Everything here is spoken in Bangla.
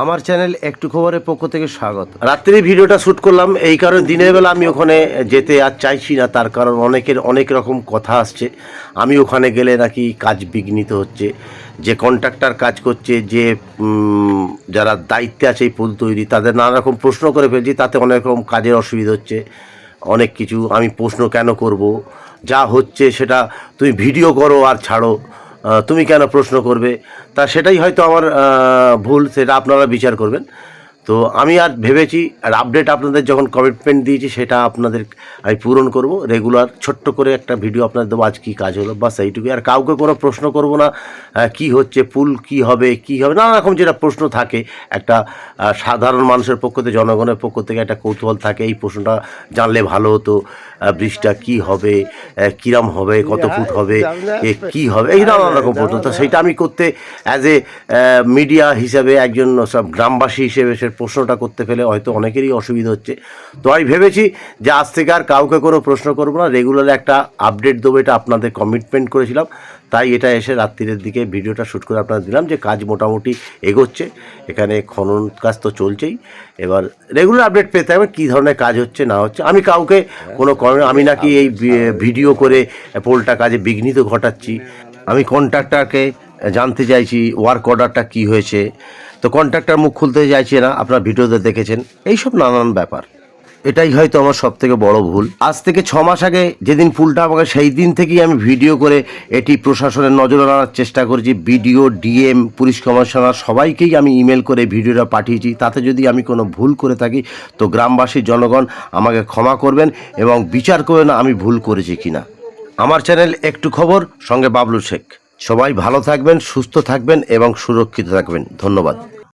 আমার চ্যানেল একটু খবরের পক্ষ থেকে স্বাগত। রাত্রি ভিডিওটা শ্যুট করলাম, এই কারণে দিনের বেলা আমি ওখানে যেতে আর চাইছি না, তার কারণ অনেকের অনেক রকম কথা আসছে। আমি ওখানে গেলে নাকি কাজ বিঘ্নিত হচ্ছে, যে কন্ট্রাক্টর কাজ করছে, যে যারা দায়িত্বে আছে এই পুল তৈরি, তাদের নানা রকম প্রশ্ন করে ফেলছি, তাতে অনেক রকম কাজের অসুবিধা হচ্ছে। অনেক কিছু আমি প্রশ্ন কেন করব, যা হচ্ছে সেটা তুমি ভিডিও করো আর ছাড়ো। তুমি কেন প্রশ্ন করবে? তা সেটাই হয়তো আমার ভুল সেটা আপনারা বিচার করবেন। তো আমি আর ভেবেছি আর আপডেট আপনাদের যখন কমিটমেন্ট দিয়েছি সেটা আপনাদের আমি পূরণ করব। রেগুলার ছোট্ট করে একটা ভিডিও আপনাদের দেবো আজ কী কাজ হলো বাস এইটুকুই। আর কাউকে কোনো প্রশ্ন করব না কি হচ্ছে পুল কি হবে কি হবে নানা রকম যেটা প্রশ্ন থাকে। একটা সাধারণ মানুষের পক্ষ থেকে জনগণের পক্ষ থেকে একটা কৌতূহল থাকে এই প্রশ্নটা জানলে ভালো হতো ব্রিজটা কি হবে কিরাম হবে কত ফুট হবে এ কি হবে এই নানা রকম প্রশ্ন। তো সেইটা আমি করতে অ্যাজ এ মিডিয়া হিসাবে একজন সব গ্রামবাসী হিসেবে সে প্রশ্নটা করতে ফেলে, হয়তো অনেকেরই অসুবিধা হচ্ছে। তো আমি ভেবেছি যে আজ থেকে আর কাউকে কোনো প্রশ্ন করব না। রেগুলার একটা আপডেট দেবো, এটা আপনাদের কমিটমেন্ট করেছিলাম। তাই এটা এসে রাত্রিরের দিকে ভিডিওটা শ্যুট করে আপনাদের দিলাম যে কাজ মোটামুটি এগোচ্ছে। এখানে খনন কাজ তো চলছেই। এবার রেগুলার আপডেট পেতে হবে, কী ধরনের কাজ হচ্ছে, না হচ্ছে। আমি কাউকে কোনো আমি নাকি এই ভিডিও করে পোলটা কাজে বিঘ্নিত ঘটাচ্ছি। আমি কন্ট্রাক্টরকে জানতে চাইছি ওয়ার্ক অর্ডারটা কী হয়েছে? তো কন্ট্রাক্টর মুখ খুলতে চাইছে না, আপনার ভিডিওতে দেখেছেন। এইসব নানান ব্যাপার। এটাই হয়তো আমার সব থেকে বড় ভুল। আজ থেকে ছ মাস আগে যেদিন ফুলটা আমাকে, সেই দিন থেকেই আমি ভিডিও করে এটি প্রশাসনের নজরে আনার চেষ্টা করেছি। বিডিও, ডিএম, পুলিশ কমিশনার, সবাইকেই আমি ইমেল করে ভিডিওটা পাঠিয়েছি। তাতে যদি আমি কোনো ভুল করে থাকি, তো গ্রামবাসী, জনগণ আমাকে ক্ষমা করবেন এবং বিচার করবেন আমি ভুল করেছি কিনা। আমার চ্যানেল একটু খবর, সঙ্গে বাবলু শেখ। সবাই ভালো থাকবেন সুস্থ থাকবেন এবং সুরক্ষিত থাকবেন। ধন্যবাদ।